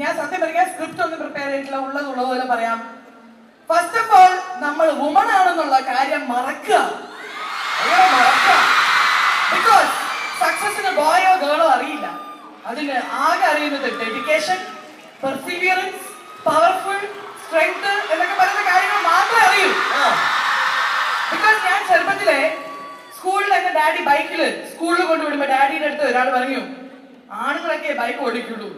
ഞാൻ സത്യം പറയാം സ്ക്രിപ്റ്റ് ഒന്നും പ്രിപ്പയർ ചെയ്തിട്ടില്ല ഉള്ളത് ഉള്ളതുപോലെ പറയാം. ഫസ്റ്റ് ഓഫ് ഓൾ നമ്മൾ വുമൺ ആണെന്നുള്ള കാര്യം മറക്കുക. ബിക്കോസ് സക്സസിന് ബോയോ ഗേളോ അറിയില്ല. അതിന് ആകെ അറിയുന്നത് ഡെഡിക്കേഷൻ പെർസിവിയറൻസ് പവർഫുൾ സ്ട്രെങ്ത് എന്നൊക്കെ പറയുന്ന കാര്യങ്ങൾ മാത്രമേ അറിയൂ. ബിക്കോസ് ഞാൻ ചെറുപ്പത്തിലെ സ്കൂളിൽ എന്റെ ഡാഡി ബൈക്കിൽ സ്കൂളിൽ കൊണ്ടുവിടുമ്പോ ഡാഡിയുടെ അടുത്ത് ഒരാൾ പറഞ്ഞു ആണുങ്ങളൊക്കെ ബൈക്ക് ഓടിക്കുള്ളൂ.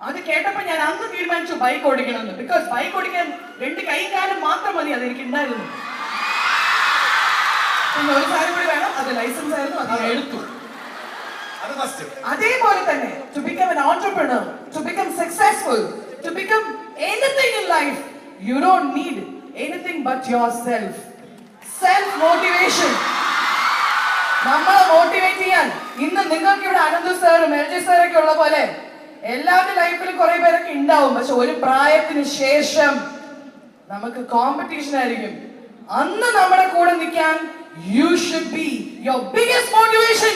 അത് കേട്ടപ്പോ ഞാൻ അന്ന് തീരുമാനിച്ചു ബൈക്ക് ഓടിക്കണമെന്ന്. ബിക്കോസ് ബൈക്ക് ഓടിക്കാൻ രണ്ട് കൈകാലം മാത്രം മതി അത് എനിക്ക് ഉണ്ടായിരുന്നു. പിന്നെ ഒരു കാര്യം കൂടി വേണം അത് ലൈസൻസ് ആയിരുന്നു അത് എടുത്തു. അതേപോലെ തന്നെ to become an entrepreneur to become successful to become anything in life you don't need anything but your self self motivation നമ്മളെ മോട്ടിവേറ്റ് ചെയ്യാൻ. ഇന്ന് നിങ്ങൾക്ക് ഇവിടെ അനന്തു സാറും എൽ ജി സാറൊക്കെ ഉള്ള പോലെ എല്ലാവരുടെ ലൈഫിലും കുറെ പേരൊക്കെ ഉണ്ടാവും. പക്ഷെ ഒരു പ്രായത്തിന് ശേഷം നമുക്ക് കോമ്പറ്റീഷൻ ആയിരിക്കും. അന്ന് നമ്മുടെ കൂടെ നിൽക്കാൻ you should be your biggest motivation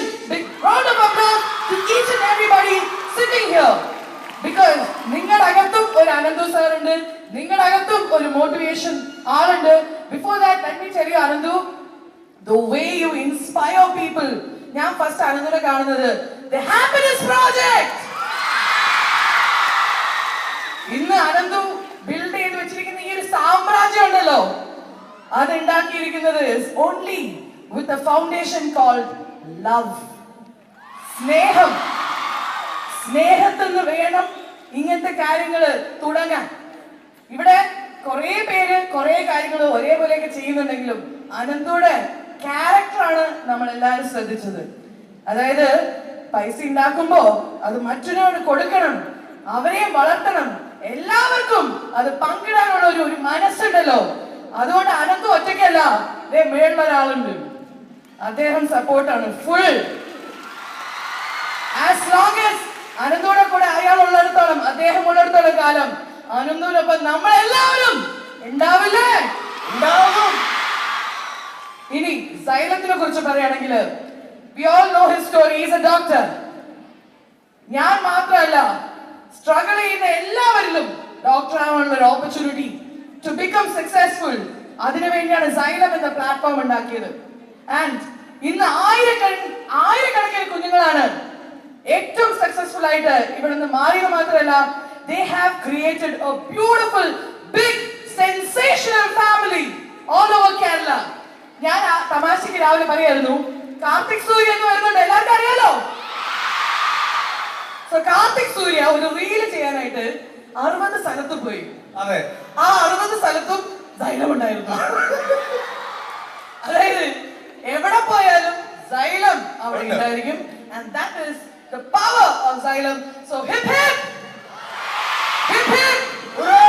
round of applause to each and everybody sitting here because നിങ്ങളുടെ അകത്തും ഒരു അനന്തു സാർ ഉണ്ട്. നിങ്ങളുടെ അകത്തും ഒരു മോട്ടിവേഷൻ ആളുണ്ട്. Before that let me tell you Ananthu the way you inspire people ഞാൻ ഫസ്റ്റ് അനന്തുനെ കാണുന്നത്. The happiness project. അനന്തു ബിൽഡ് ചെയ്ത് വെച്ചിരിക്കുന്ന ഈ ഒരു സാമ്രാജ്യം ഉണ്ടല്ലോ അത് ഉണ്ടാക്കിയിരിക്കുന്നത് only with foundation called love സ്നേഹം. സ്നേഹത്തിൽ വേണം ഇങ്ങനത്തെ കാര്യങ്ങൾ തുടങ്ങാൻ. ഇവിടെ കുറെ പേര് കുറെ കാര്യങ്ങൾ ഒരേപോലെയൊക്കെ ചെയ്യുന്നുണ്ടെങ്കിലും അനന്തോടെ ക്യാരക്ടറാണ് നമ്മൾ എല്ലാവരും ശ്രദ്ധിച്ചത്. അതായത് പൈസ ഉണ്ടാക്കുമ്പോ അത് മറ്റൊരാൾ കൊടുക്കണം അവരെയും വളർത്തണം എല്ലാവർക്കും അത് പങ്കിടാനുള്ള ഒരു ഒരു മനസ്സുണ്ടല്ലോ. അതുകൊണ്ട് അനന്തു ഒറ്റയ്ക്കല്ല. ദേ മേളിൽ ഒരാളുണ്ട്. അദ്ദേഹം സപ്പോർട്ടാണ്. ഫുൾ ആസ് ലോങ് അനന്തോടെ കൂടെ അയാൾ ഉള്ളിടത്തോളം അദ്ദേഹം ഉള്ളിടത്തോളം കാലം അനന്തോടൊപ്പം നമ്മളെല്ലാവരും ഉണ്ടാവില്ലേ? ഉണ്ടാവും. ഇനി സൈലത്തിനെ കുറിച്ച് പറയുകയാണെങ്കിൽ we all know his story is a doctor ഞാൻ മാത്രമല്ല സ്ട്രഗിൾ ചെയ്യുന്ന എല്ലാവരിലും ഡോക്ടർ ആവാനുള്ള ഒരു ഓപ്പർച്യൂണിറ്റി ടു ബിക്കം സക്സസ്ഫുൾ അതിനുവേണ്ടിയാണ് സൈലം എന്ന പ്ലാറ്റ്ഫോം ഉണ്ടാക്കിയത്. ആൻഡ് ഇന്ന് ആയിരക്കണ ആയിരക്കണക്കിന് കുഞ്ഞുങ്ങളാണ് ഏറ്റവും സക്സസ്ഫുൾ ആയിട്ട് ഇവിടെ നിന്ന് മാറിയത് മാത്രമല്ല they have created a beautiful big sensational family all over Kerala ഞാൻ ആ തമാശക്ക് രാവിലെ പറയായിരുന്നു കാർത്തിക് സൂര്യ എന്ന് വരുന്നുണ്ട്. എല്ലാവർക്കും അറിയാലോ? സോ കാർത്തിക് സൂര്യ ഒരു റീൽ ചെയ്യാനായിട്ട് അറുപത് സ്ഥലത്ത് പോയി. അതെ. ആ അറുപത് സ്ഥലത്തും സൈലം ഉണ്ടായിരുന്നു. അതായത് എവിടെ പോയാലും സൈലം അവിടെ ഉണ്ട്. ഉണ്ടായിരിക്കും. And that is the power of xylem. So hip hip hip hip hooray!